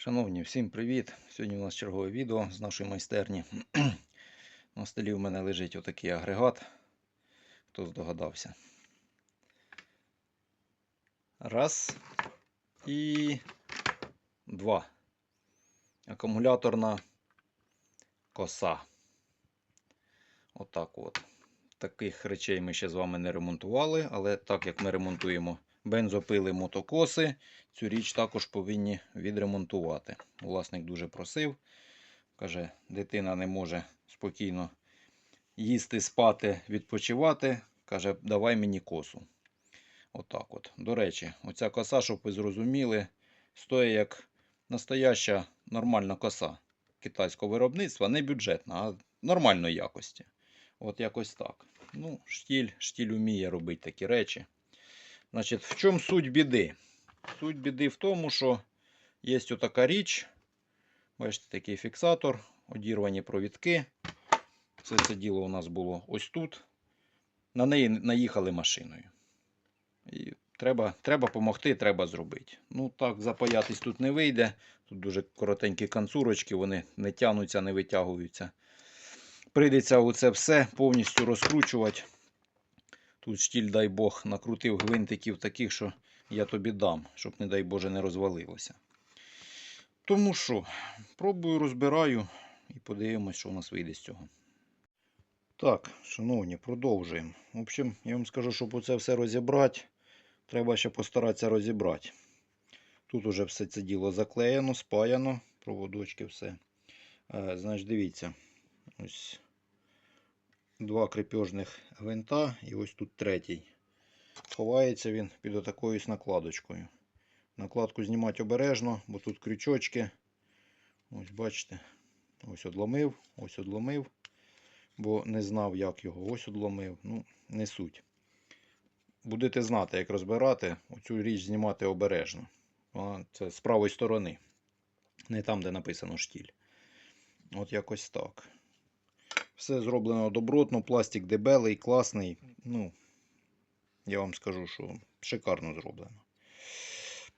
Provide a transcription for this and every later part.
Шановні, всім привіт! Сьогодні у нас чергове відео з нашої майстерні. На столі у мене лежить отакий агрегат. Хто здогадався. Раз і два. Акумуляторна коса. Отак от. Таких речей ми ще з вами не ремонтували, але так як ми ремонтуємо бензопили мотокоси, цю річ також повинні відремонтувати. Власник дуже просив. Каже, дитина не може спокійно їсти, спати, відпочивати. Каже, давай мені косу. Отак от. До речі, оця коса, щоб ви зрозуміли, стоїть як настояща нормальна коса китайського виробництва, не бюджетна, а нормальної якості. От якось так. Ну, штіль, штіль уміє робити такі речі. Значить, в чому суть біди? Суть біди в тому, що є отака річ. Бачите, такий фіксатор, одірвані провідки. Все це діло у нас було ось тут. На неї наїхали машиною. І треба треба допомогти, треба зробити. Ну так, запаятись тут не вийде. Тут дуже коротенькі канцурочки, вони не тягнуться, не витягуються. Прийдеться оце все повністю розкручувати. Тут штіль, дай Бог, накрутив гвинтиків таких, що я тобі дам, щоб, не дай Боже, не розвалилося. Тому що, пробую, розбираю і подивимось, що у нас вийде з цього. Так, шановні, продовжуємо. В общем, я вам скажу, щоб оце все розібрати, треба ще постаратися розібрати. Тут уже все це діло заклеєно, спаяно, проводочки, все. Е, значить, дивіться, ось два крепежних гвинта і ось тут третій. Ховається він під отакою накладочкою. Накладку знімати обережно, бо тут крючочки. Ось бачите. Ось одломив, ось одломив. Бо не знав, як його. Ось одломив. Ну, не суть. Будете знати, як розбирати. Оцю річ знімати обережно. Це з правої сторони. Не там, де написано штіль. От якось так. Все зроблено добротно, пластик дебелий, класний. Ну, я вам скажу, що шикарно зроблено.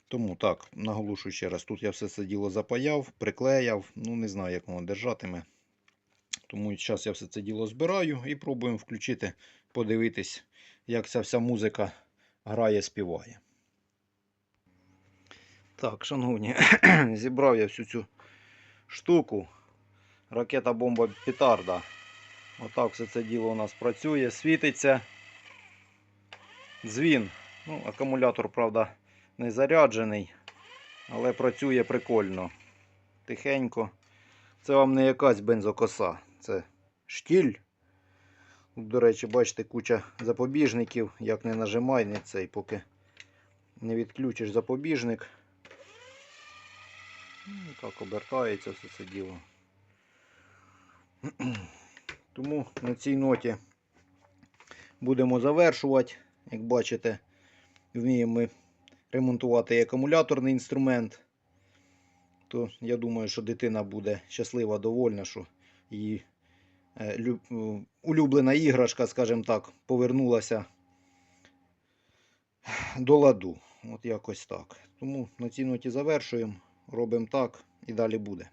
Тому так, наголошую ще раз, тут я все це діло запаяв, приклеяв, ну не знаю, як воно держатиме. Тому зараз я все це діло збираю і пробуємо включити, подивитись, як ця вся музика грає, співає. Так, шановні, зібрав я всю цю штуку. Ракета бомба петарда. Отак все це діло у нас працює, світиться. Дзвін. Ну, Акумулятор, правда, не заряджений, але працює прикольно. Тихенько. Це вам не якась бензокоса, це штіль. До речі, бачите, куча запобіжників. Як не нажимай, не цей, поки не відключиш запобіжник. Ну, Так обертається все це діло. Тому на цій ноті будемо завершувати. Як бачите, вміємо ми ремонтувати і акумуляторний інструмент. То я думаю, що дитина буде щаслива, довольна, що її е, е, улюблена іграшка, скажімо так, повернулася до ладу. От якось так. Тому на цій ноті завершуємо, робимо так і далі буде.